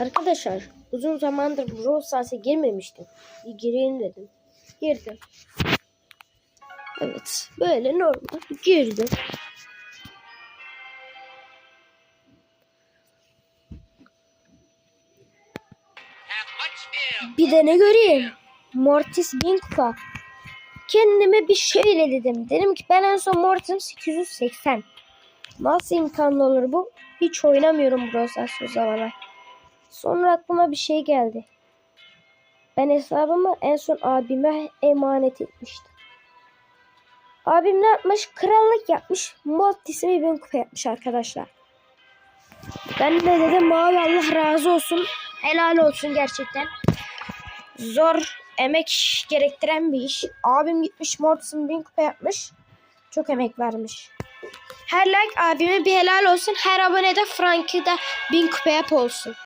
Arkadaşlar uzun zamandır Brawl Stars'a girmemiştim. Bir gireyim dedim. Girdim. Evet. Böyle normal girdim. Bir de ne göreyim? Mortis 1000 kupa. Kendime bir şöyle dedim. Dedim ki ben en son Mortis'im 880. Nasıl imkanlı olur bu? Hiç oynamıyorum Brawl Stars o zamanlar. Sonra aklıma bir şey geldi. Ben hesabımı en son abime emanet etmiştim. Abim ne yapmış? Krallık yapmış. Mortis'e bir bin kupa yapmış arkadaşlar. Ben de dedim mavi Allah razı olsun. Helal olsun gerçekten. Zor, emek gerektiren bir iş. Abim gitmiş Mortis'in bin kupa yapmış. Çok emek vermiş. Her like abime bir helal olsun. Her abone de Frank'i de bin kupa yap olsun.